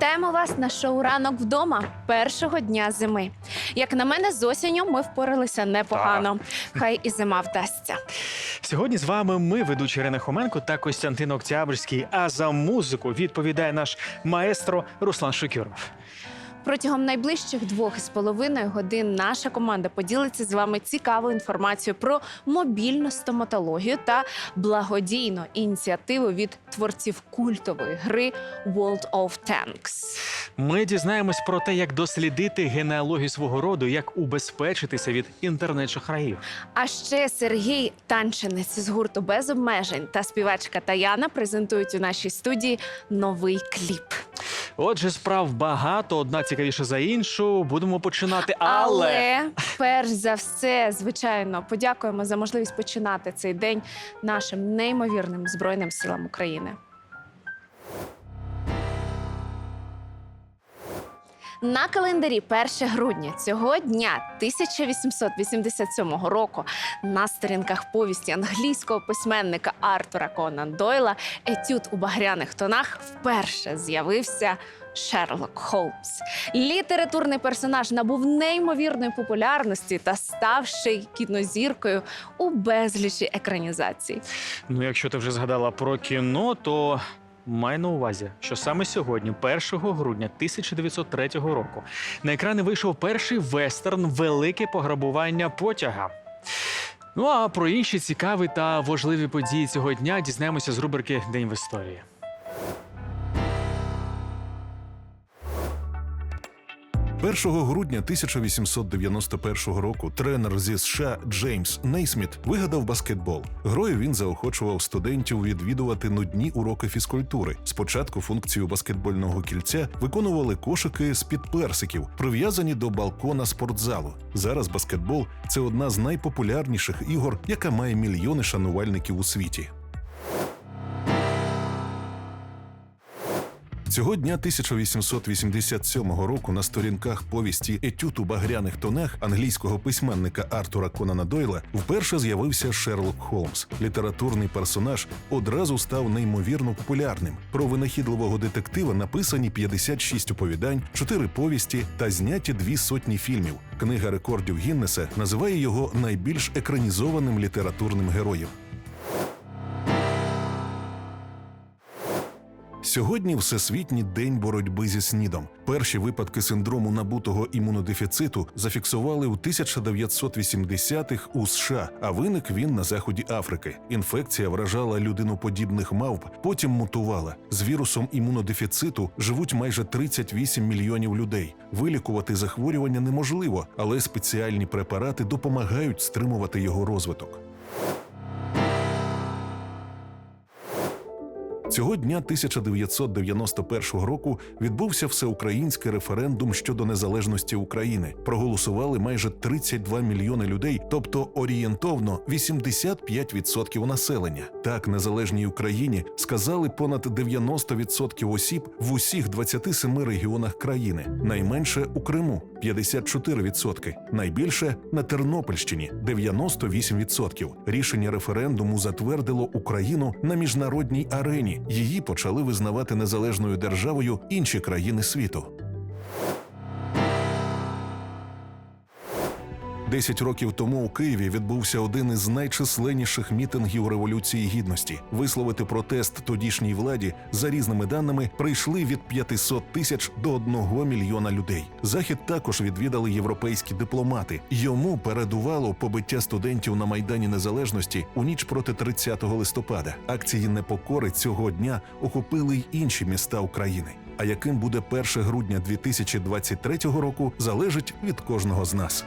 Вітаємо вас на шоу Ранок вдома першого дня зими. Як на мене, з осінню ми впоралися непогано. Хай і зима вдасться. Сьогодні з вами ми, ведучі Ірина Хоменко та Костянтин Октябрьський. А за музику відповідає наш маестро Руслан Шукюров. Протягом найближчих двох із половиною годин наша команда поділиться з вами цікавою інформацією про мобільну стоматологію та благодійну ініціативу від творців культової гри World of Tanks. Ми дізнаємось про те, як дослідити генеалогію свого роду, як убезпечитися від інтернет-шахраїв. А ще Сергій Танчинець з гурту без обмежень та співачка Таяна презентують у нашій студії новий кліп. Отже, справ багато, одна цікавіша за іншу. Будемо починати. Але, Але перш за все, звичайно, подякуємо за можливість починати цей день нашим неймовірним збройним силам України. На календарі 1 грудня цього дня 1887 року на сторінках повісті англійського письменника Артура Конан Дойла етюд у багряних тонах вперше з'явився Шерлок Холмс. Літературний персонаж набув неймовірної популярності та став ще й кінозіркою у безлічі екранізацій. ну якщо ти вже згадала про кіно, то май на увазі, що саме сьогодні, 1 грудня 1903 року, на екрани вийшов перший вестерн Велике пограбування потяга. Ну а про інші цікаві та важливі події цього дня дізнаємося з рубрики День в історії. – 1 грудня 1891 року тренер зі США Джеймс Нейсміт вигадав баскетбол. Грою він заохочував студентів відвідувати нудні уроки фізкультури. Спочатку функцію баскетбольного кільця виконували кошики з під персиків, прив'язані до балкона спортзалу. Зараз баскетбол це одна з найпопулярніших ігор, яка має мільйони шанувальників у світі. Цього дня 1887 року на сторінках повісті Етюд у багряних тонах англійського письменника Артура Конана Дойла вперше з'явився Шерлок Холмс. Літературний персонаж одразу став неймовірно популярним. Про винахідливого детектива написані 56 оповідань, 4 повісті та зняті дві сотні фільмів. Книга рекордів Гіннеса називає його найбільш екранізованим літературним героєм. Сьогодні Всесвітній день боротьби зі СНІДом. Перші випадки синдрому набутого імунодефіциту зафіксували у 1980-х у США, а виник він на заході Африки. Інфекція вражала людиноподібних мавп, потім мутувала. З вірусом імунодефіциту живуть майже 38 мільйонів людей. Вилікувати захворювання неможливо, але спеціальні препарати допомагають стримувати його розвиток. Цього дня 1991 року відбувся всеукраїнський референдум щодо незалежності України. Проголосували майже 32 мільйони людей, тобто орієнтовно 85% населення. Так, незалежній Україні сказали понад 90% осіб в усіх 27 регіонах країни. Найменше у Криму 54%, найбільше на Тернопільщині 98%. Рішення референдуму затвердило Україну на міжнародній арені. Її почали визнавати незалежною державою інші країни світу. Десять років тому у Києві відбувся один із найчисленніших мітингів Революції Гідності. Висловити протест тодішній владі за різними даними прийшли від 500 тисяч до 1 мільйона людей. Захід також відвідали європейські дипломати. Йому передувало побиття студентів на майдані Незалежності у ніч проти 30 листопада. Акції непокори цього дня охопили й інші міста України. А яким буде 1 грудня 2023 року, залежить від кожного з нас.